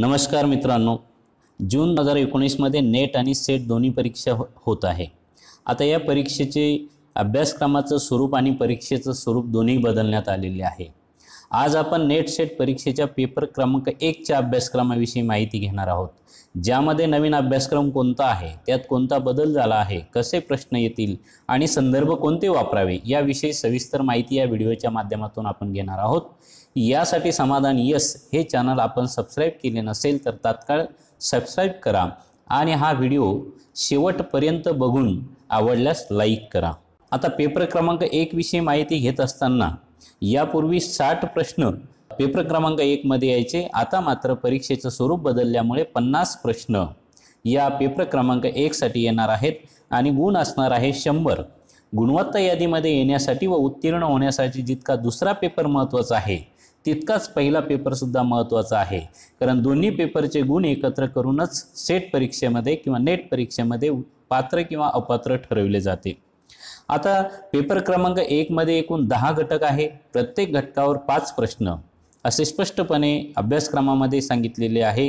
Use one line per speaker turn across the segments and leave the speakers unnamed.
नमस्कार मित्रांनो. जून दोन हजार एकोणीसमध्ये नेट आणि सेट दोन्ही परीक्षा हो होत आहे. आता या परीक्षेचे अभ्यासक्रमाचं स्वरूप आणि परीक्षेचं स्वरूप दोन्ही बदलण्यात आलेले आहे. आज आपण नेट सेट परीक्षेच्या पेपर क्रमांक एकच्या अभ्यासक्रमाविषयी माहिती घेणार आहोत. ज्यामध्ये नवीन अभ्यासक्रम कोणता आहे त्यात कोणता बदल झाला आहे कसे प्रश्न येतील आणि संदर्भ कोणते वापरावे याविषयी सविस्तर माहिती या व्हिडिओच्या माध्यमातून आपण घेणार आहोत. यासाठी समाधान यस हे चॅनल आपण सबस्क्राईब केले नसेल तर तात्काळ सबस्क्राईब करा आणि हा व्हिडिओ शेवटपर्यंत बघून आवडल्यास लाईक करा. आता पेपर क्रमांक एक विषयी माहिती घेत असताना यापूर्वी साठ प्रश्न पेपर क्रमांक एकमध्ये यायचे. आता मात्र परीक्षेचं स्वरूप बदलल्यामुळे पन्नास प्रश्न या पेपर क्रमांक एकसाठी येणार आहेत आणि गुण असणार आहे शंभर. गुणवत्ता यादीमध्ये येण्यासाठी व उत्तीर्ण होण्यासाठी जितका दुसरा पेपर महत्त्वाचा आहे तितकाच पहिला पेपरसुद्धा महत्त्वाचा आहे. कारण दोन्ही पेपरचे गुण एकत्र करूनच सेट परीक्षेमध्ये किंवा नेट परीक्षेमध्ये पात्र किंवा अपात्र ठरवले जाते. आता पेपर क्रमांक एकमध्ये एकूण दहा घटक आहे. प्रत्येक घटकावर पाच प्रश्न. असे स्पष्टपणे अभ्यासक्रमामध्ये सांगितलेले आहे.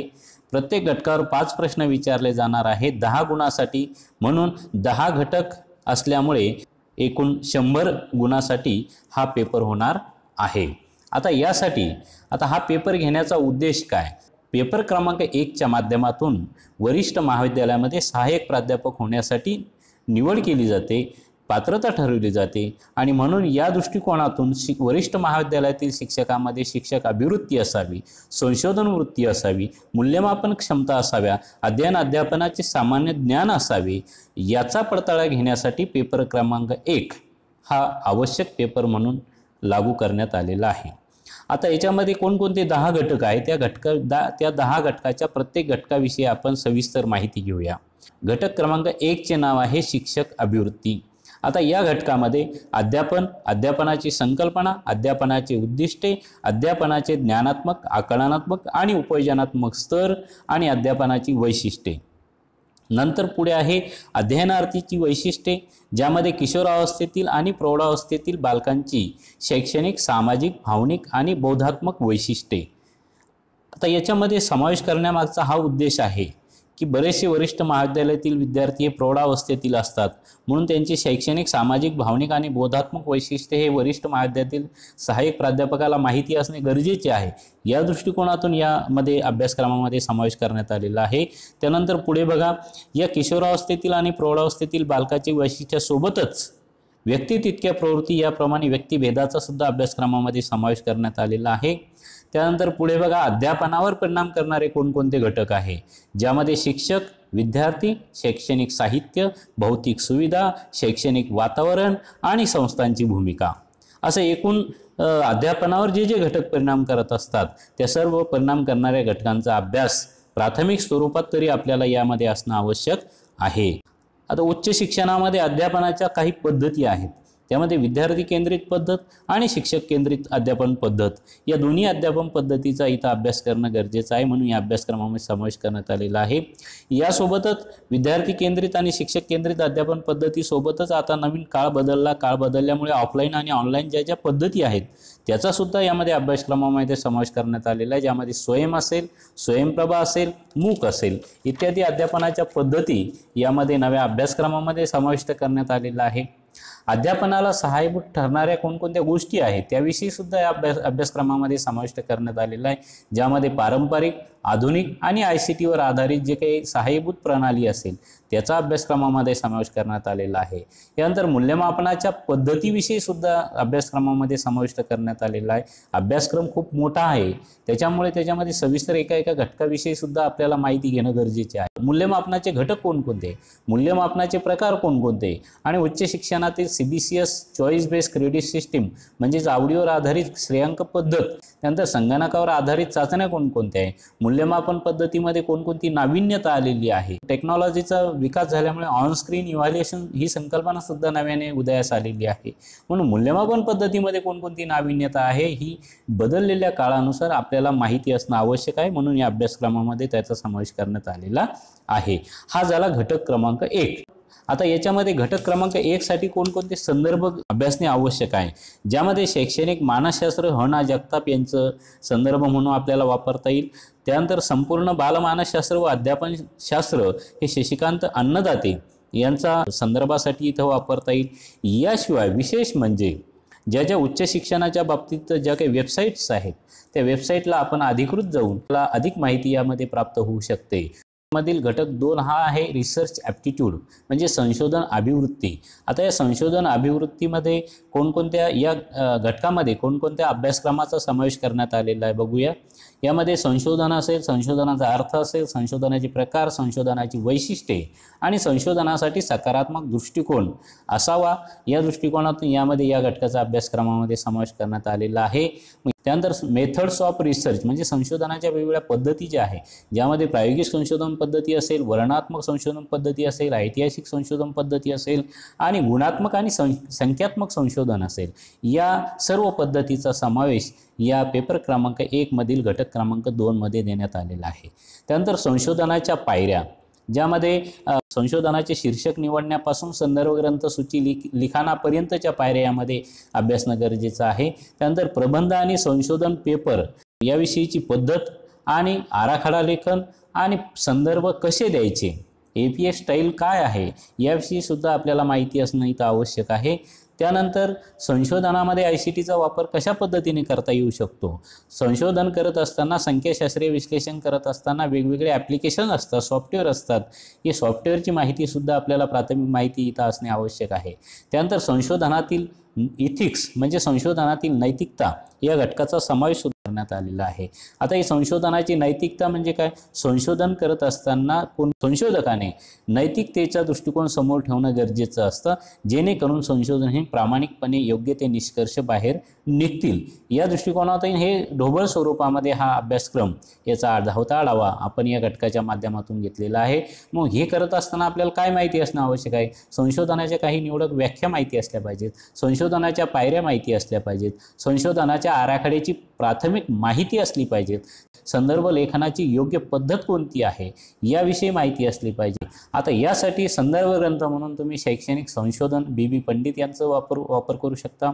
प्रत्येक घटकावर पाच प्रश्न विचारले जाणार आहेत. दहा गुणासाठी. म्हणून दहा घटक असल्यामुळे एकूण शंभर गुणासाठी हा पेपर होणार आहे. आता यासाठी आता हा पेपर घेण्याचा उद्देश काय? पेपर क्रमांक एकच्या माध्यमातून वरिष्ठ महाविद्यालयामध्ये सहाय्यक प्राध्यापक होण्यासाठी निवड केली जाते. पात्रता ठरवली जाते. आणि म्हणून या दृष्टिकोनातून शि वरिष्ठ महाविद्यालयातील शिक्षकामध्ये शिक्षक अभिवृत्ती असावी संशोधन वृत्ती असावी मूल्यमापन क्षमता असाव्या अध्ययन अध्यापनाचे सामान्य ज्ञान असावे याचा पडताळा घेण्यासाठी पेपर क्रमांक एक हा आवश्यक पेपर म्हणून लागू करण्यात आलेला आहे. आता याच्यामध्ये कोणकोणते दहा घटक आहेत? त्या घटका दा त्या दहा घटकाच्या प्रत्येक घटकाविषयी आपण सविस्तर माहिती घेऊया. घटक क्रमांक एकचे नाव आहे शिक्षक अभिवृत्ती. आता या घटकामध्ये अध्यापन अध्यापनाची संकल्पना अध्यापनाचे उद्दिष्टे अध्यापनाचे ज्ञानात्मक आकलनात्मक आणि उपयोजनात्मक स्तर आणि अध्यापनाची वैशिष्ट्ये. नंतर पुढे आहे अध्ययनार्थीची वैशिष्ट्ये ज्यामध्ये किशोरावस्थेतील आणि प्रौढावस्थेतील बालकांची शैक्षणिक सामाजिक भावनिक आणि बौद्धात्मक वैशिष्ट्ये. आता याच्यामध्ये समावेश करण्यामागचा हा उद्देश आहे. की बरेचसे वरिष्ठ महाविद्यालयातील विद्यार्थी हे प्रौढावस्थेतील असतात. म्हणून त्यांची शैक्षणिक सामाजिक भावनिक आणि बोधात्मक वैशिष्ट्ये हे वरिष्ठ महाविद्यालयातील सहाय्यक प्राध्यापकाला माहिती असणे गरजेचे आहे. या दृष्टिकोनातून यामध्ये अभ्यासक्रमामध्ये समावेश करण्यात आलेला आहे. त्यानंतर पुढे बघा या किशोरावस्थेतील आणि प्रौढावस्थेतील बालकाचे वैशिष्ट्यासोबतच व्यक्ती तितक्या प्रवृत्ती याप्रमाणे व्यक्तिभेदाचा सुद्धा अभ्यासक्रमामध्ये समावेश करण्यात आलेला आहे. त्यानंतर पुढे बघा अध्यापनावर परिणाम करणारे कोणकोणते घटक आहे? ज्यामध्ये शिक्षक विद्यार्थी शैक्षणिक साहित्य भौतिक सुविधा शैक्षणिक वातावरण आणि संस्थांची भूमिका. असं एकूण अध्यापनावर जे जे घटक परिणाम करत असतात त्या सर्व परिणाम करणाऱ्या घटकांचा अभ्यास प्राथमिक स्वरूपात तरी आपल्याला यामध्ये असणं आवश्यक आहे. आता उच्च शिक्षणामध्ये अध्यापनाच्या काही पद्धती आहेत. त्यामध्ये विद्यार्थी केंद्रित पद्धत आणि शिक्षक केंद्रित अध्यापन पद्धत. या दोन्ही अध्यापन पद्धतीचा इथं अभ्यास करणं गरजेचं आहे म्हणून या अभ्यासक्रमामध्ये समावेश करण्यात आलेला आहे. यासोबतच विद्यार्थी केंद्रित आणि शिक्षक केंद्रित अध्यापन पद्धतीसोबतच आता नवीन काळ बदलला. काळ बदलल्यामुळे ऑफलाईन आणि ऑनलाईन ज्या ज्या पद्धती आहेत त्याचासुद्धा यामध्ये अभ्यासक्रमामध्ये समावेश करण्यात आलेला आहे. ज्यामध्ये स्वयं असेल स्वयंप्रभा असेल मूक असेल इत्यादी अध्यापनाच्या पद्धती यामध्ये नव्या अभ्यासक्रमामध्ये समाविष्ट करण्यात आलेला आहे. अध्यापनाला सहाय्यभूत ठरणाऱ्या कोणकोणत्या गोष्टी आहेत त्याविषयी सुद्धा या अभ्यास अभ्यासक्रमामध्ये समाविष्ट करण्यात आलेला आहे. ज्यामध्ये पारंपरिक आधुनिक आणि आय सी टीवर आधारित जे काही सहाय्यभूत प्रणाली असेल त्याचा अभ्यासक्रमामध्ये समावेश करण्यात आलेला आहे. यानंतर मूल्यमापनाच्या पद्धतीविषयी सुद्धा अभ्यासक्रमामध्ये समाविष्ट करण्यात आलेला आहे. अभ्यासक्रम खूप मोठा आहे. त्याच्यामुळे त्याच्यामध्ये सविस्तर एका एका घटकाविषयी सुद्धा आपल्याला माहिती घेणं गरजेचे आहे. मूल्यमापनाचे घटक कोणकोणते? मूल्यमापनाचे प्रकार कोणकोणते? आणि उच्च शिक्षणातील C B C S choice based credit system म्हणजेच आवडीवर आधारित श्रेयांक पद्धत त्यानंतर संगणकावर आधारित चाचण्या कोणकोणत्या आहे मूल्यमापन पद्धतीमध्ये कोणकोणती नाविन्यता आलेली आहे? टेक्नॉलॉजीचा विकास झाल्यामुळे ऑनस्क्रीन इव्हॅल्युएशन ही संकल्पना सुद्धा नव्याने उदयास आलेली आहे. म्हणून मूल्यमापन पद्धतीमध्ये कोणकोणती नाविन्यता आहे? ही बदललेल्या काळानुसार आपल्याला माहिती असणं आवश्यक आहे. म्हणून या अभ्यासक्रमामध्ये त्याचा समावेश करण्यात आलेला आहे. हा झाला घटक क्रमांक एक. आता याच्यामध्ये घटक क्रमांक एक साठी कोणकोणते संदर्भ अभ्यासणे आवश्यक आहे? ज्यामध्ये शैक्षणिक मानसशास्त्र ह ना जगताप यांचं संदर्भ म्हणून आपल्याला वापरता येईल. त्यानंतर संपूर्ण बालमानसशास्त्र व अध्यापन शास्त्र हे शशिकांत अन्नदाते यांचा संदर्भासाठी इथं वापरता येईल. याशिवाय विशेष म्हणजे ज्या ज्या उच्च शिक्षणाच्या बाबतीत ज्या काही वेबसाईट्स आहेत त्या वेबसाईटला आपण अधिकृत जाऊन आपला अधिक माहिती यामध्ये प्राप्त होऊ शकते. मधील घटक दोन हा आहे रिसर्च ॲप्टिट्यूड म्हणजे संशोधन अभिवृत्ती. आता या संशोधन अभिवृत्तीमध्ये कोणकोणत्या या घटकामध्ये कोणकोणत्या अभ्यासक्रमाचा समावेश करण्यात आलेला आहे बघूया. यामध्ये संशोधन असेल संशोधनाचा अर्थ असेल संशोधनाचे प्रकार संशोधनाची वैशिष्ट्ये आणि संशोधनासाठी सकारात्मक दृष्टिकोन असावा. या दृष्टिकोनातून यामध्ये या घटकाचा अभ्यासक्रमामध्ये समावेश करण्यात आलेला आहे. त्यानंतर मेथड्स ऑफ रिसर्च म्हणजे संशोधनाच्या वेगवेगळ्या पद्धती ज्या आहे ज्यामध्ये प्रायोगिक संशोधन पद्धती असेल वर्णात्मक संशोधन पद्धती असेल ऐतिहासिक संशोधन पद्धती असेल आणि गुणात्मक आणि सं संख्यात्मक संशोधन असेल या सर्व पद्धतीचा समावेश या पेपर क्रमांक एकमधील घटक क्रमांक दोनमध्ये देण्यात आलेला आहे. त्यानंतर संशोधनाच्या पायऱ्या ज्यामध्ये संशोधनाचे शीर्षक निवडण्यापासून संदर्भ ग्रंथ सूची लिख लिखाणापर्यंतच्या पायऱ्या यामध्ये अभ्यासणं गरजेचं आहे. त्यानंतर प्रबंध आणि संशोधन पेपर याविषयीची पद्धत आणि आराखडा लेखन आणि संदर्भ कसे द्यायचे? ए पी एस स्टाईल काय आहे? याविषयी सुद्धा आपल्याला माहिती असणं इथं आवश्यक आहे. त्यानंतर संशोधनामध्ये आय सी टीचा वापर कशा पद्धतीने करता येऊ शकतो? संशोधन करत असताना संख्याशास्त्रीय विश्लेषण करत असताना वेगवेगळे ॲप्लिकेशन असतात सॉफ्टवेअर असतात. ही सॉफ्टवेअरची माहितीसुद्धा आपल्याला प्राथमिक माहिती इथं असणे आवश्यक आहे. त्यानंतर संशोधनातील इथिक्स म्हणजे संशोधनातील नैतिकता या घटकाचा समावेश करण्यात आलेला आहे. आता ही संशोधनाची नैतिकता म्हणजे काय? संशोधन करत असताना कोण? संशोधकाने नैतिकतेचा दृष्टिकोन समोर ठेवणं गरजेचं असतं. जेणेकरून संशोधन हे प्रामाणिकपणे योग्य ते निष्कर्ष बाहेर निघतील. या दृष्टिकोनातून हे ढोबळ स्वरूपामध्ये हा अभ्यासक्रम याचा अर्धावता आढावा आपण या घटकाच्या माध्यमातून घेतलेला आहे. मग हे करत असताना आपल्याला काय माहिती असणं आवश्यक आहे? संशोधनाच्या काही निवडक व्याख्या माहिती असल्या पाहिजेत. संशोधनाच्या पायऱ्या माहिती असल्या पाहिजेत. संशोधनाच्या आराखड्याची प्राथमिक माहिती असली पाहिजेत. संदर्भ लेखनाची योग्य पद्धत कोणती आहे याविषयी माहिती असली पाहिजे. आता यासाठी संदर्भ ग्रंथ म्हणून तुम्ही शैक्षणिक संशोधन बी बी पंडित यांचं वापर वापर करू शकता.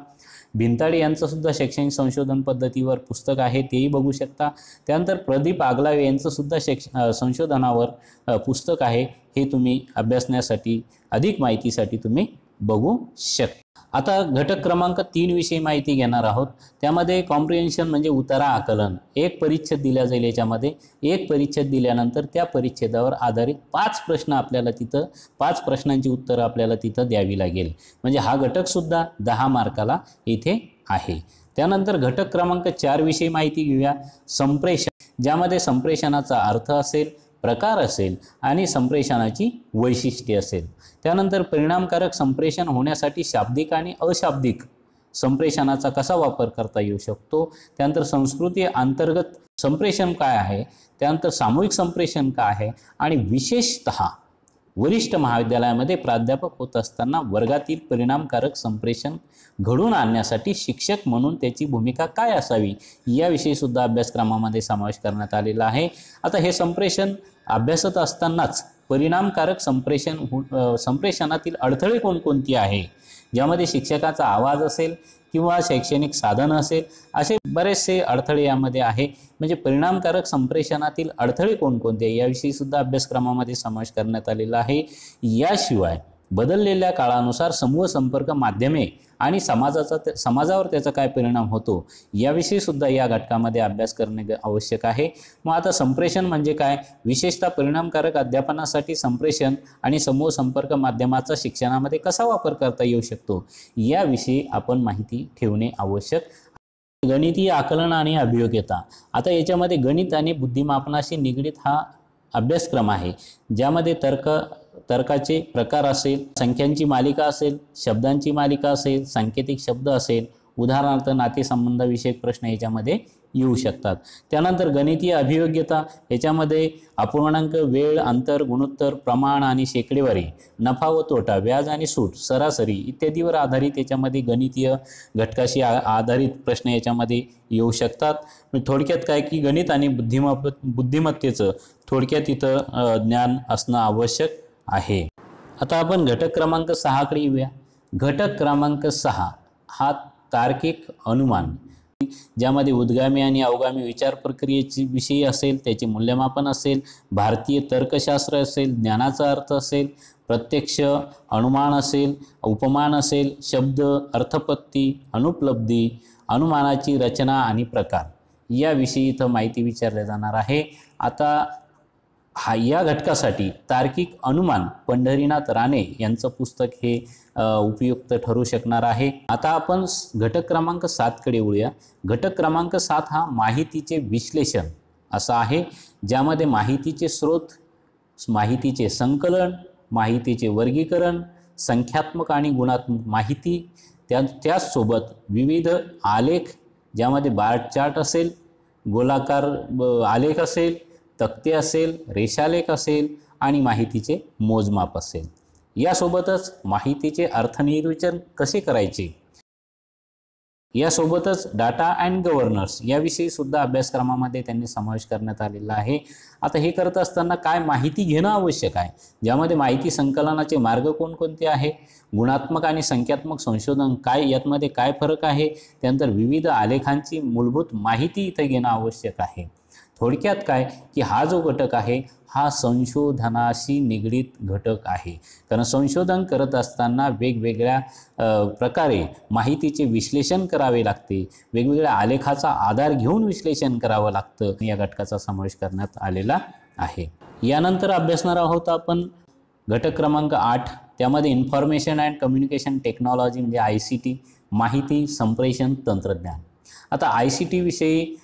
भिंताडे यांचं सुद्धा शैक्षणिक संशोधन पद्धतीवर पुस्तक आहे तेही बघू शकता. त्यानंतर प्रदीप आगलावे यांचं सुद्धा शैक्ष संशोधनावर पुस्तक आहे. हे तुम्ही अभ्यासण्यासाठी अधिक माहितीसाठी तुम्ही बघू शकता आता घटक क्रमांक तीन विषयी माहिती घेणार आहोत. त्यामध्ये कॉम्प्रिहेन्शन म्हणजे उतारा आकलन. एक परिच्छेद दिला जाईल याच्यामध्ये. एक परिच्छेद दिल्यानंतर त्या परिच्छेदावर आधारित पाच प्रश्न आपल्याला तिथं पाच प्रश्नांची उत्तरं आपल्याला तिथं द्यावी लागेल. म्हणजे हा घटकसुद्धा दहा मार्काला इथे आहे. त्यानंतर घटक क्रमांक चार विषयी माहिती घेऊया. संप्रेषण. ज्यामध्ये संप्रेषणाचा अर्थ असेल प्रकार असेल आणि संप्रेषणाची वैशिष्ट्ये असेल. त्यानंतर परिणामकारक संप्रेषण होण्यासाठी शाब्दिक आणि अशाब्दिक संप्रेषणाचा कसा वापर करता येऊ शकतो? त्यानंतर संस्कृती अंतर्गत संप्रेषण काय आहे? त्यानंतर सामूहिक संप्रेषण काय आहे? आणि विशेषत वरिष्ठ महाविद्यालयामध्ये प्राध्यापक होत असताना वर्गातील परिणामकारक संप्रेषण घडून आणण्यासाठी शिक्षक म्हणून त्याची भूमिका काय असावी? याविषयी सुद्धा अभ्यासक्रमामध्ये समावेश करण्यात आलेला आहे. आता हे संप्रेषण अभ्यासत असतानाच परिणामकारक संप्रेषण संप्रेषणातील अडथळे कोणकोणती आहे? ज्यामध्ये शिक्षकाचा आवाज असेल किंवा शैक्षणिक साधन असेल असे बरेचसे अडथळे यामध्ये आहे. म्हणजे परिणामकारक संप्रेषणातील अडथळे कोणकोणते? याविषयी सुद्धा अभ्यासक्रमामध्ये समावेश करण्यात आलेला आहे. याशिवाय बदललेल्या काळानुसार समूह संपर्क माध्यमे आणि समाजाचा समाजावर त्याचा काय परिणाम होतो याविषयी सुद्धा या घटकामध्ये अभ्यास करणे आवश्यक आहे. मग आता संप्रेषण म्हणजे काय? विशेषतः परिणामकारक अध्यापनासाठी संप्रेषण आणि समूह संपर्क माध्यमाचा शिक्षणामध्ये कसा वापर करता येऊ शकतो याविषयी आपण माहिती ठेवणे आवश्यक. गणितीय आकलन आणि अभियोग्यता. आता याच्यामध्ये गणित आणि बुद्धिमापनाशी निगडीत हा अभ्यासक्रम आहे ज्यामध्ये तर्क तर्काचे प्रकार असेल संख्यांची मालिका असेल शब्दांची मालिका असेल सांकेतिक शब्द असेल उदाहरणार्थ नातेसंबंधाविषयक प्रश्न याच्यामध्ये येऊ शकतात. त्यानंतर गणितीय अभियोग्यता याच्यामध्ये अपूर्णांक वेळ अंतर गुणोत्तर प्रमाण आणि शेकडेवारी नफा व तोटा व्याज आणि सूट सरासरी इत्यादीवर आधारित याच्यामध्ये गणितीय घटकाशी आधारित प्रश्न याच्यामध्ये येऊ शकतात. थोडक्यात काय की गणित आणि बुद्धिमत्तेचं थोडक्यात इथं ज्ञान असणं आवश्यक. आहे. आता आपण घटक क्रमांक सहाकडे येऊया. घटक क्रमांक सहा हा तार्किक अनुमान. ज्यामध्ये उद्गामी आणि अवगामी विचार प्रक्रियेची विषयी असेल त्याचे मूल्यमापन असेल भारतीय तर्कशास्त्र असेल ज्ञानाचा अर्थ असेल प्रत्यक्ष अनुमान असेल उपमान असेल शब्द अर्थपत्ती अनुपलब्धी अनुमानाची रचना आणि प्रकार. याविषयी इथं माहिती विचारल्या जाणार आहे. आता हा या घटकासाठी तार्किक अनुमान पंढरीनाथ राणे यांचं पुस्तक हे उपयुक्त ठरू शकणार आहे. आता आपण घटक क्रमांक सातकडे वळूया. घटक क्रमांक सात हा माहितीचे विश्लेषण असा आहे ज्यामध्ये माहितीचे स्रोत माहितीचे संकलन माहितीचे वर्गीकरण संख्यात्मक आणि गुणात्मक माहिती त्या त्याचसोबत विविध आलेख ज्यामध्ये बार चार्ट असेल गोलाकार आलेख असेल तक्ते असेल रेषालेख असेल आणि माहितीचे मोजमाप असेल. यासोबतच माहितीचे अर्थनिर्वचन कसे करायचे? यासोबतच डाटा अँड गव्हर्नर्स याविषयी सुद्धा अभ्यासक्रमामध्ये त्यांनी समावेश करण्यात आलेला आहे. आता हे करत असताना काय माहिती घेणं आवश्यक आहे? ज्यामध्ये माहिती संकलनाचे मार्ग कोणकोणते आहे? गुणात्मक आणि संख्यात्मक संशोधन काय? यातमध्ये काय फरक आहे? त्यानंतर विविध आलेखांची मूलभूत माहिती इथे घेणं आवश्यक आहे. थोडक्यात काय? की हा जो घटक आहे हा संशोधनाशी निगडीत घटक आहे. कारण संशोधन करत असताना वेगवेगळ्या प्रकारे माहितीचे विश्लेषण करावे लागते. वेगवेगळ्या आलेखाचा आधार घेऊन विश्लेषण करावं लागतं. या घटकाचा समावेश करण्यात आलेला आहे. यानंतर अभ्यासणार आहोत आपण घटक क्रमांक आठ. त्यामध्ये इन्फॉर्मेशन अँड कम्युनिकेशन टेक्नॉलॉजी म्हणजे आय सी टी माहिती संप्रेषण तंत्रज्ञान. आता आय सी टीविषयी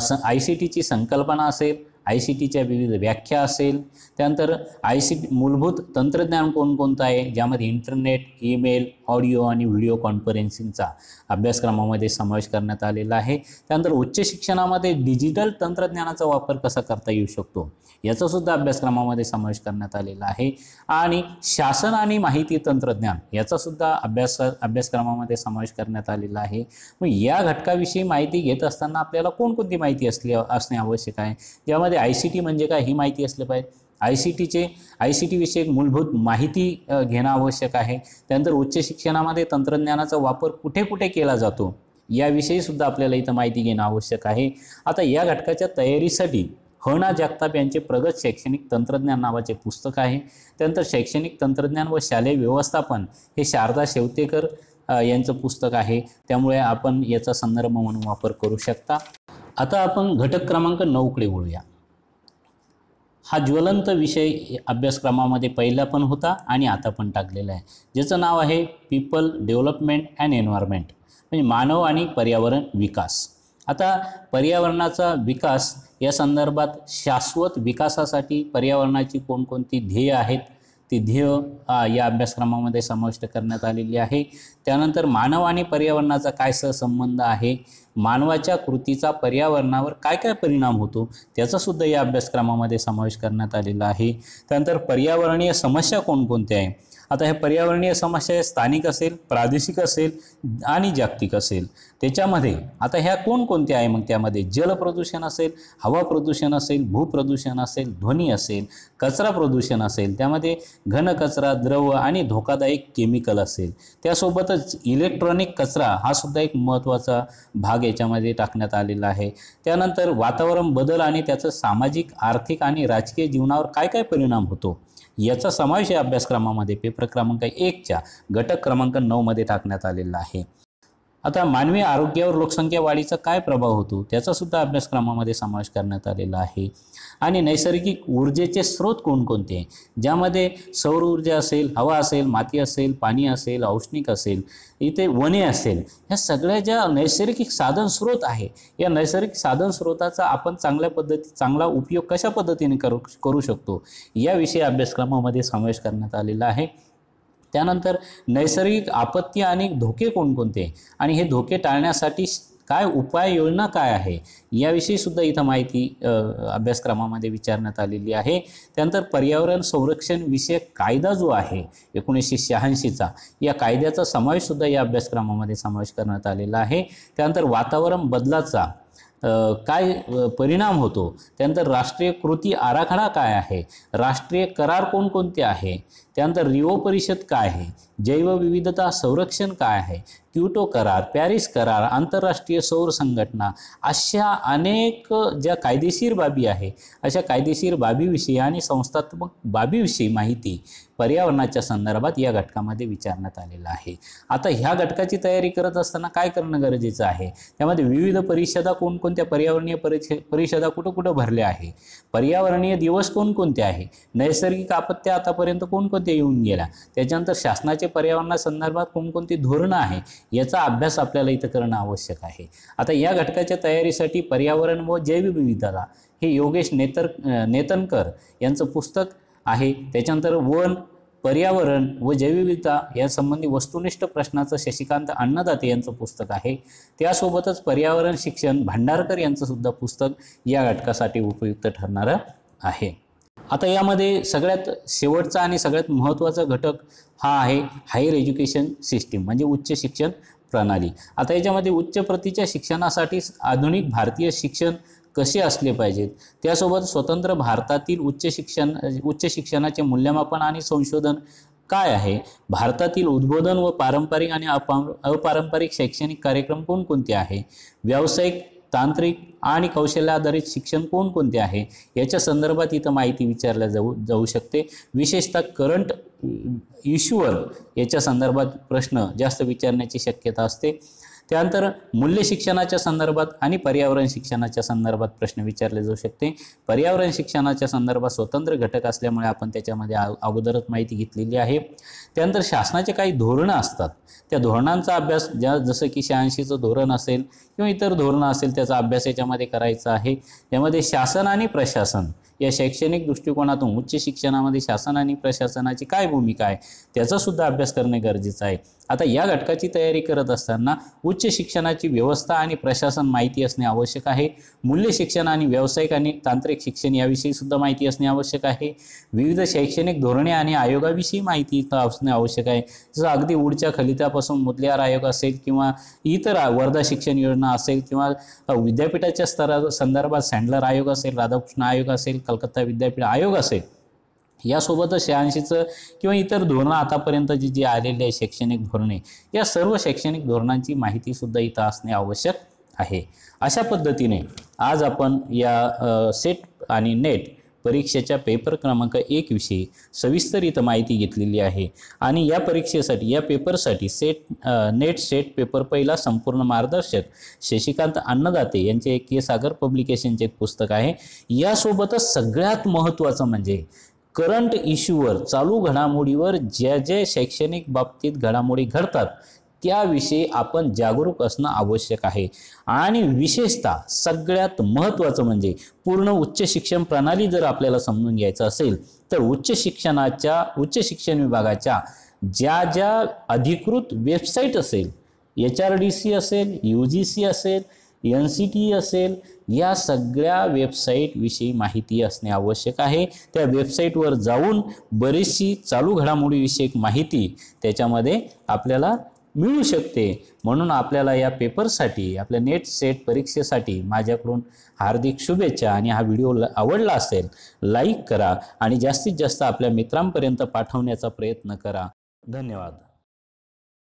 स आय सी टीची संकल्पना असेल आय सी टीच्या विविध व्याख्या असेल. त्यानंतर आय सी टी मूलभूत तंत्रज्ञान कोणकोणतं आहे? ज्यामध्ये इंटरनेट ईमेल ऑडिओ आणि व्हिडिओ कॉन्फरन्सिंगचा अभ्यासक्रमामध्ये समावेश करण्यात आलेला आहे. त्यानंतर उच्च शिक्षणामध्ये डिजिटल तंत्रज्ञानाचा वापर कसा करता येऊ शकतो? याचासुद्धा अभ्यासक्रमामध्ये समावेश करण्यात आलेला आहे. आणि शासन आणि माहिती तंत्रज्ञान याचासुद्धा अभ्यास अभ्यासक्रमामध्ये समावेश करण्यात आलेला आहे. मग या घटकाविषयी माहिती घेत असताना आपल्याला कोणकोणती माहिती असली असणे आवश्यक आहे? ज्यामध्ये आय सी टी म्हणजे काय ही माहिती असली पाहिजे. आय सी टीचे आय सी टीविषयक मूलभूत माहिती घेणं आवश्यक आहे. त्यानंतर उच्च शिक्षणामध्ये तंत्रज्ञानाचा वापर कुठे कुठे केला जातो याविषयी सुद्धा आपल्याला इथं माहिती घेणं आवश्यक आहे. आता या घटकाच्या तयारीसाठी हणा जगताप यांचे प्रगत शैक्षणिक तंत्रज्ञान नावाचे पुस्तक आहे. त्यानंतर शैक्षणिक तंत्रज्ञान व शालेय व्यवस्थापन हे शारदा शेवतेकर यांचं पुस्तक आहे. त्यामुळे आपण याचा संदर्भ म्हणून वापर करू शकता. आता आपण घटक क्रमांक नऊकडे वळूया. हा ज्वलंत विषय अभ्यासक्रमामध्ये पहिला पण होता आणि आता पण टाकलेला आहे. ज्याचं नाव आहे पीपल डेव्हलपमेंट अँड एन्व्हायरमेंट म्हणजे मानव आणि पर्यावरण विकास. आता पर्यावरणाचा विकास या संदर्भात शाश्वत विकासासाठी पर्यावरणाची कोणकोणती ध्येय आहेत ती ध्येय या अभ्यासक्रमामध्ये समाविष्ट करण्यात आलेली आहे. त्यानंतर मानव आणि पर्यावरणाचा काय सहसंबंध आहे? मानवाच्या कृतीचा पर्यावरणावर काय काय परिणाम होतो? त्याचासुद्धा या अभ्यासक्रमामध्ये समावेश करण्यात आलेला आहे. त्यानंतर पर्यावरणीय समस्या कोणकोणत्या आहे? आता ह्या पर्यावरणीय समस्या स्थानिक असेल प्रादेशिक असेल आणि जागतिक असेल. त्याच्यामध्ये आता ह्या कोणकोणत्या आहे मग त्यामध्ये? जलप्रदूषण असेल हवा प्रदूषण असेल भूप्रदूषण असेल ध्वनी असेल कचरा प्रदूषण असेल त्यामध्ये घनकचरा द्रव आणि धोकादायक केमिकल असेल. त्यासोबतच इलेक्ट्रॉनिक कचरा हा सुद्धा एक महत्त्वाचा भाग याच्यामध्ये टाकण्यात आलेला आहे. त्यानंतर वातावरण बदल आणि त्याचं सामाजिक आर्थिक आणि राजकीय जीवनावर काय काय परिणाम होतो? याचा समावेश या अभ्यासक्रमामध्ये. पेपर क्रमांक एकच्या घटक क्रमांक नऊमध्ये टाकण्यात आलेला आहे. आता मानवी आरोग्यावर लोकसंख्या वाढीचा काय प्रभाव होतो त्याचासुद्धा अभ्यासक्रमामध्ये समावेश करण्यात आलेला आहे. आणि नैसर्गिक ऊर्जेचे स्रोत कोणकोणते? ज्यामध्ये सौर ऊर्जा असेल हवा असेल माती असेल पाणी असेल औष्णिक असेल इथे वने असेल ह्या सगळ्या ज्या नैसर्गिक साधन स्रोत आहे या नैसर्गिक साधन स्रोताचा आपण चांगल्या पद्धती चांगला उपयोग कशा पद्धतीने करू करू शकतो? याविषयी अभ्यासक्रमामध्ये समावेश करण्यात आलेला आहे. त्यानंतर नैसर्गिक आपत्ती आणि धोके कोणकोणते? आणि हे धोके टाळण्यासाठी काय उपाययोजना काय आहे? याविषयी सुद्धा इथं माहिती अभ्यासक्रमामध्ये विचारण्यात आलेली आहे. त्यानंतर पर्यावरण संरक्षण विषयक कायदा जो आहे एकोणीसशे शहाऐंशीचा या कायद्याचा समावेशसुद्धा या अभ्यासक्रमामध्ये समावेश करण्यात आलेला आहे. त्यानंतर वातावरण बदलाचा काय परिणाम होतो? त्यानंतर राष्ट्रीय कृती आराखडा काय आहे? राष्ट्रीय करार कोणकोणते आहे? त्यानंतर रिओ परिषद काय आहे? जैवविविधता संरक्षण काय आहे? क्युटो करार पॅरिस करार आंतरराष्ट्रीय सौर संघटना अशा अनेक ज्या कायदेशीर बाबी आहे अशा कायदेशीर बाबीविषयी आणि संस्थात्मक बाबीविषयी माहिती पर्यावरणाच्या संदर्भात या घटकामध्ये विचारण्यात आलेलं आहे. आता ह्या घटकाची तयारी करत असताना काय करणं गरजेचं आहे? त्यामध्ये विविध परिषदा कोणकोणत्या पर्यावरणीय परिष परिषदा कुठं कुठं भरल्या आहे? पर्यावरणीय दिवस कोणकोणते आहे? नैसर्गिक आपत्त्या आतापर्यंत कोणकोणत्या येऊन गेल्या त्याच्यानंतर शासनाचे पर्यावरणासंदर्भात कोणकोणती धोरणं आहे याचा अभ्यास आपल्याला इथं करणं आवश्यक आहे. आता या घटकाच्या तयारीसाठी पर्यावरण व जैवविविधता हे योगेश नेतर नेतनकर यांचं पुस्तक आहे. त्याच्यानंतर वन पर्यावरण व जैवविविधता यासंबंधी वस्तुनिष्ठ प्रश्नाचं शशिकांत अन्नदाते यांचं पुस्तक आहे. त्यासोबतच पर्यावरण शिक्षण भांडारकर यांचं सुद्धा पुस्तक या घटकासाठी उपयुक्त ठरणारं आहे. आता यामध्ये सगळ्यात शेवटचा आणि सगळ्यात महत्त्वाचा घटक हा आहे हायर एज्युकेशन सिस्टीम म्हणजे उच्च शिक्षण प्रणाली. आता याच्यामध्ये उच्च प्रतीच्या शिक्षणासाठी आधुनिक भारतीय शिक्षण कसे असले पाहिजेत? त्यासोबत स्वतंत्र भारतातील उच्च शिक्षण उच्च शिक्षणाचे मूल्यमापन आणि संशोधन काय आहे? भारतातील उद्बोधन व पारंपरिक आणि अपा अपारंपरिक शैक्षणिक कार्यक्रम कोणकोणते आहे? व्यावसायिक तांत्रिक आणि कौशल्याधारित शिक्षण कोणकोणते आहे? याच्या संदर्भात इथं माहिती विचारल्या जाऊ जाऊ शकते. विशेषतः करंट इश्यूवर याच्या संदर्भात प्रश्न जास्त विचारण्याची शक्यता असते. त्यानंतर मूल्य शिक्षणाच्या संदर्भात आणि पर्यावरण शिक्षणाच्या संदर्भात प्रश्न विचारले जाऊ शकते. पर्यावरण शिक्षणाच्या संदर्भात स्वतंत्र घटक असल्यामुळे आपण त्याच्यामध्ये अगोदरच माहिती घेतलेली आहे. त्यानंतर शासनाचे काही धोरणं असतात. त्या धोरणांचा अभ्यास ज्या जसं की शहाऐंशीचं धोरण असेल किंवा इतर धोरणं असेल त्याचा अभ्यास याच्यामध्ये करायचा आहे. यामध्ये शासन आणि प्रशासन या शैक्षणिक दृष्टिकोनातून उच्च शिक्षणामध्ये शासन आणि प्रशासनाची काय भूमिका आहे त्याचा सुद्धा अभ्यास करणे गरजेचं आहे. आता या घटकाची तयारी करत असताना उच्च शिक्षणाची व्यवस्था आणि प्रशासन माहिती असणे आवश्यक आहे. मूल्य शिक्षण आणि व्यावसायिक आणि तांत्रिक शिक्षण याविषयी सुद्धा माहिती असणे आवश्यक आहे. विविध शैक्षणिक धोरणे आणि आयोगाविषयी माहिती असणे आवश्यक आहे. जसं अगदी उडच्या खलित्यापासून मुदल्यार आयोग असेल किंवा इतर वर्धा शिक्षण योजना असेल किंवा विद्यापीठाच्या स्तरा संदर्भात सँडलर आयोग असेल राधाकृष्ण आयोग असेल कलकत्ता विद्यापीठ आयोग असेल यासोबतच शहाऐंशीचं किंवा इतर धोरणं आतापर्यंतची जी आलेली आहे शैक्षणिक धोरणे या सर्व शैक्षणिक धोरणांची माहितीसुद्धा इथं असणे आवश्यक आहे. अशा पद्धतीने आज आपण या सेट आणि नेट परीक्षेच्या पेपर क्रमांक एक विषयी सविस्तर इथं माहिती घेतलेली आहे आणि या परीक्षेसाठी या पेपरसाठी सेट नेट सेट पेपर पहिला संपूर्ण मार्गदर्शक शशिकांत अन्नदाते यांचे एक के सागर पब्लिकेशनचे एक पुस्तक आहे. यासोबतच सगळ्यात महत्त्वाचं म्हणजे करंट इश्यूवर चालू घडामोडीवर ज्या ज्या शैक्षणिक बाबतीत घडामोडी घडतात त्याविषयी आपण जागरूक असणं आवश्यक आहे. आणि विशेषतः सगळ्यात महत्त्वाचं म्हणजे पूर्ण उच्च शिक्षण प्रणाली जर आपल्याला समजून घ्यायचं असेल तर उच्च शिक्षणाच्या उच्च शिक्षण विभागाच्या ज्या ज्या अधिकृत वेबसाईट असेल एच आर डी सी असेल यू जी सी असेल एन सी टी असेल या सगळ्या वेबसाईटविषयी माहिती असणे आवश्यक आहे. त्या वेबसाईटवर जाऊन बरीचशी चालू घडामोडीविषयक माहिती त्याच्यामध्ये आपल्याला मिळू शकते. म्हणून आपल्याला या पेपरसाठी आपल्या नेट सेट परीक्षेसाठी माझ्याकडून हार्दिक शुभेच्छा आणि हा व्हिडिओ आवडला असेल लाईक करा आणि जास्तीत जास्त आपल्या मित्रांपर्यंत पाठवण्याचा प्रयत्न करा. धन्यवाद.